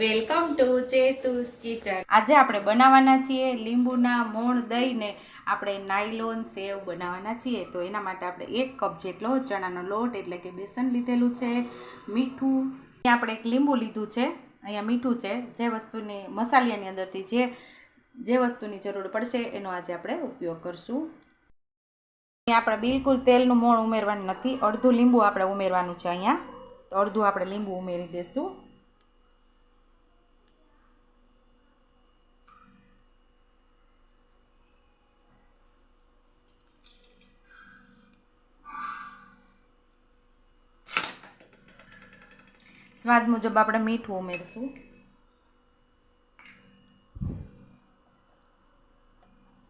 Welcome to ચેતુસ kitchen. આજે આપણે બનાવવાના છીએ લીંબુના મોણ દઈને આપણે નાયલોન સેવ બનાવવાના છીએ. તો એના માટે આપણે એક કપ જેટલો ચણાનો લોટ એટલે કે બેસન લીધેલું છે, મીઠું. આપણે એક લીંબુ લીધું છે, અહીંયા મીઠું છે. જે વસ્તુની મસાલિયાની અંદરથી જે જે વસ્તુની જરૂર પડશે એનો આજે આપણે ઉપયોગ કરશું. આપણે બિલકુલ તેલનું મોણ ઉમેરવાનું નથી, અડધું લીંબુ આપણે ઉમેરવાનું છે અહીંયા. તો અડધું આપણે લીંબુ ઉમેરી દઈશું સ્વાદ મુજબ આપણે મીઠું ઉમેરશું.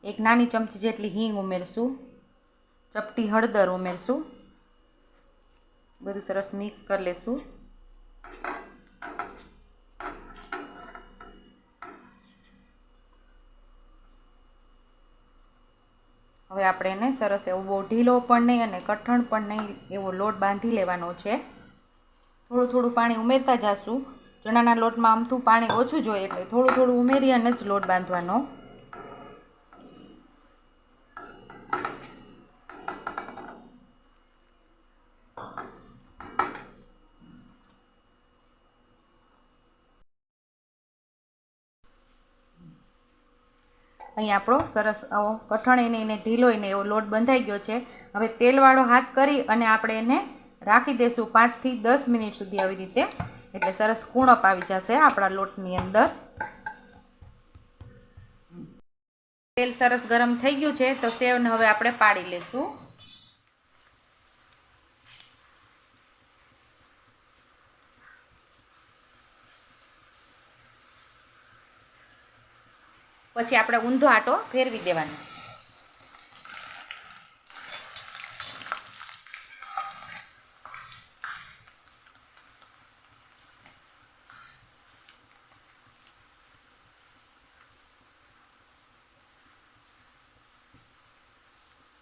એક નાની ચમચી જેટલી હિંગ ઉમેરશું. ચપટી હળદર ઉમેરશું. બધું સરસ મિક્સ કરી લેશું. હવે આપણે એને સરસ એવો બહુ ઢીલો પણ નહીં અને કઠણ પણ નહીં એવો લોટ બાંધી લેવાનો છે. થોડું થોડું પાણી ઉમેરતા જાશું. ચણાના લોટમાં આમથું પાણી ઓછું જોઈએ એટલે થોડું થોડું ઉમેરી અને જ લોટ બાંધવાનો. અહીં આપણો સરસ કઠણ એને એને ઢીલો એને એવો લોટ બંધાઈ ગયો છે. હવે તેલવાળો હાથ કરી અને આપણે એને રાખી દઈશું પાંચથી દસ મિનિટ સુધી આવી રીતે. એટલે સરસ કૂણપ આવી જશે આપણા લોટની અંદર. તેલ સરસ ગરમ થઈ ગયું છે, તો સેવને હવે આપણે પાડી લેશું. પછી આપણે ઊંધો આટો ફેરવી દેવાનો.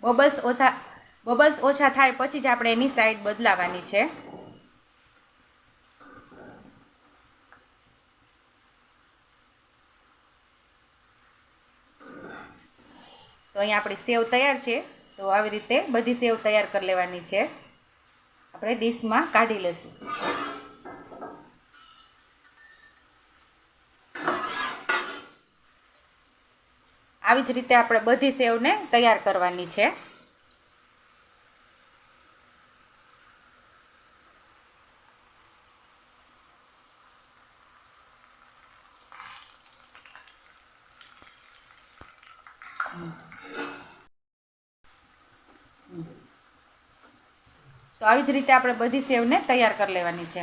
બબલ્સ ઓછા બબલ્સ ઓછા થાય પછી જ આપણે એની સાઈડ બદલાવાની છે. તો અહીંયા આપણી સેવ તૈયાર છે. તો આવી રીતે બધી સેવ તૈયાર કરી લેવાની છે. આપણે ડીશમાં કાઢી લેશું. આવી જ રીતે આપણે બધી સેવને તૈયાર કરવાની છે. તો આવી જ રીતે આપણે બધી સેવને તૈયાર કરી લેવાની છે.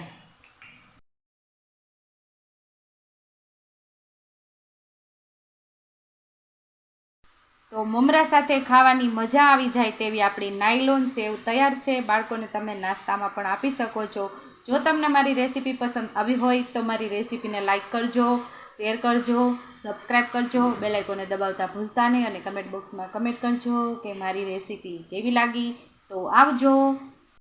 તો મમરા સાથે ખાવાની મજા આવી જાય તેવી આપણી નાયલોન સેવ તૈયાર છે. બાળકોને તમે નાસ્તામાં પણ આપી શકો છો. જો તમને મારી રેસીપી પસંદ આવી હોય તો મારી રેસીપીને લાઇક કરજો, શેર કરજો સબસ્ક્રાઈબ કરજો બેલાઇકોને દબાવતા ભૂલતા નહીં અને કમેન્ટ બોક્સમાં કમેન્ટ કરજો કે મારી રેસીપી કેવી લાગી. તો આવજો.